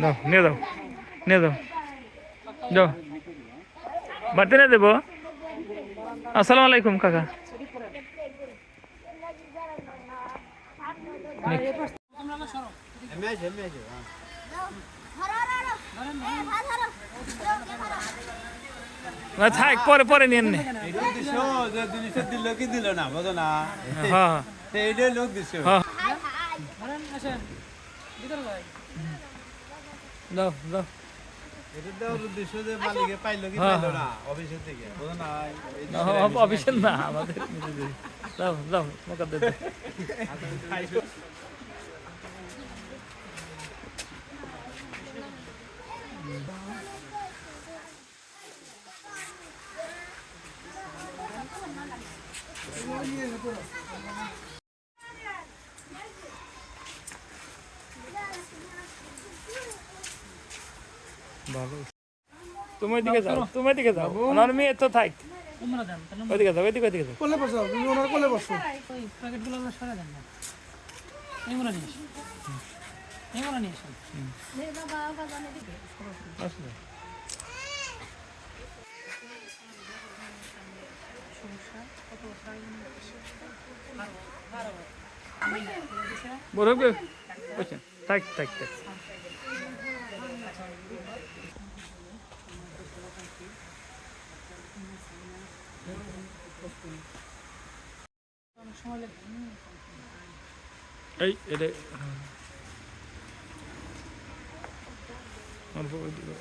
দাও নিয়ে দাও নিয়ে দাও। দাও বাড়িতে নিয়ে দেবো আসসালামু আলাইকুম কাকা। না থাক পরে পরে নিয়ে নে। দিল কি দিল না বুঝো না। হ্যাঁ হ্যাঁ। এইটাই লোক দিছ। দাও দাও দেওয়ার যে মালিকে পাইলো কি অফিসের না আমাদের। দাও দাও দাও। ভালো তুমি ওইদিকে যাও তুমি ওইদিকে যাও ওনার মেয়ে তো থাক তোমরা ওইদিকে যাও ওইদিকে ওইদিকে যাও কোলে বসো তুমি ওনার কোলে বসো ওই প্যাকেটগুলো আমরা সরা দেন না এইগুলো নিয়ে আসুন এইগুলো নিয়ে আসুন আসলে বড় থাক থাক থাক এই এটা অল্প ওইদিকে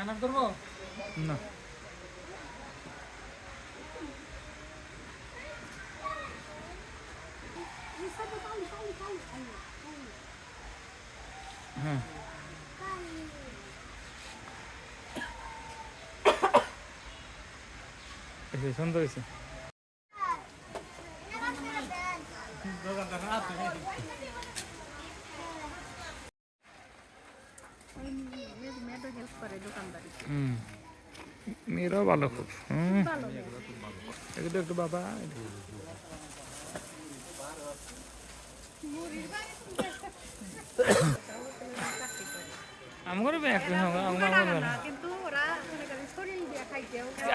দাঁড়াও করব? না। হ্যাঁ। সুন্দর হয়েছে। হুম। মেয়েরাও ভালো খুব। হুম। একটু একটু বাবা।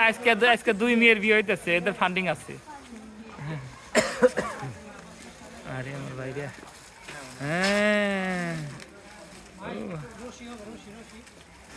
আজকে আজকে দুই মেয়ের বিয়ে হইতেছে এদের ফান্ডিং আছে। আরে আমার বাইরে হ্যাঁ।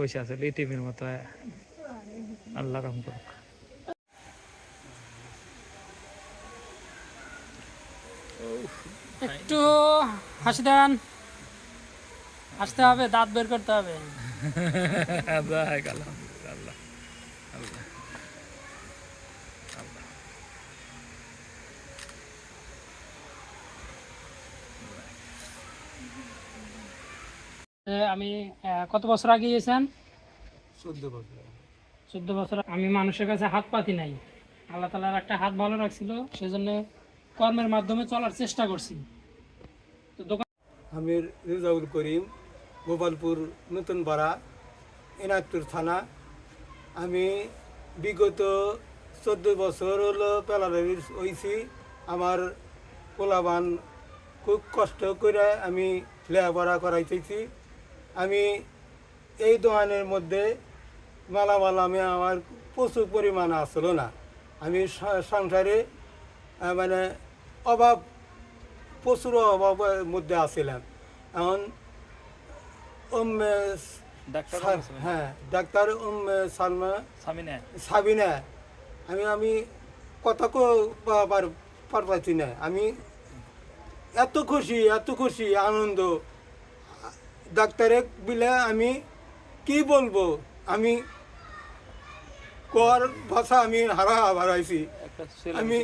বসে আছি লিটিমের মতো। আল্লাহ রহম করুক। একটু হাসি দেন। হাসতে হবে দাঁত বের করতে হবে। আলহামদুলিল্লাহ আল্লাহ আল্লাহ আমি আহ, কত বছর আগে গিয়েছেন? চোদ্দ বছর চোদ্দ বছর আমি মানুষের কাছে হাত পাতি নাই। আল্লাহ তালার একটা হাত ভালো রাখছিল, সেজন্য কর্মের মাধ্যমে চলার চেষ্টা করছি। তো দোকান আমি রেজাউল করিম, গোপালপুর নতুন পাড়া এনায়তপুর থানা। আমি বিগত চোদ্দ বছর হলো পেলারের হয়েছি আমার পোলাবান খুব কষ্ট করে আমি লেখাপড়া করাইতেছি। আমি এই দোকানের মধ্যে মালামাল আমি আমার প্রচুর পরিমাণ আসলো না। আমি সংসারে মানে অভাব প্রচুর অভাবের মধ্যে আসছিলাম এখন হ্যাঁ ডাক্তার উম্মে সালমা সাবিনা। আমি আমি কথা পার পাচ্ছি না। আমি এত খুশি এত খুশি আনন্দ। ডাক্তারে বিলে আমি কি বলব? আমি কর ভাষা আমি হারা হারাইছি। আমি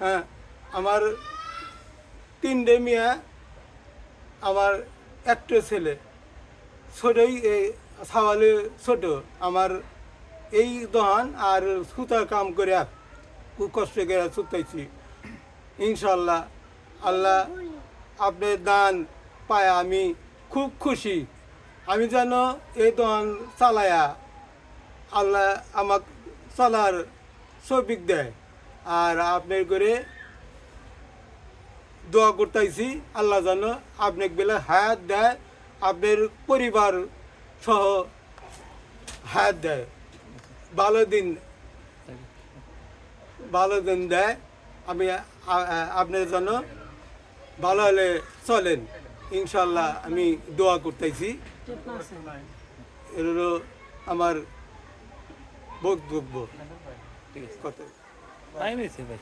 হ্যাঁ আমার তিনটে মেয়ে আমার একটা ছেলে। ছোটই এই সাওয়ালে ছোট। আমার এই দোকান আর সুতার কাম করে খুব কষ্ট করে সুতাইছি ইনশাল্লাহ আল্লাহ আপনার দান পায় আমি খুব খুশি। আমি যেন এই দোকান চালায়া আল্লাহ আমাক চলার সবিক দেয়। আর আপনার করে দোয়া করতেছি, আল্লাহ যেন আপনার বেলা হায়াত দেয়, আপনার পরিবার সহ হায়াত দেয়। ভালো দিন ভালো দিন দেয়। আমি আপনার জন্য ভালো হলে চলেন। ইনশাল্লাহ আমি দোয়া করতেছি। এর আমার বক্তব্য ঠিক আছে কথা। টাইম হয়েছে ভাই।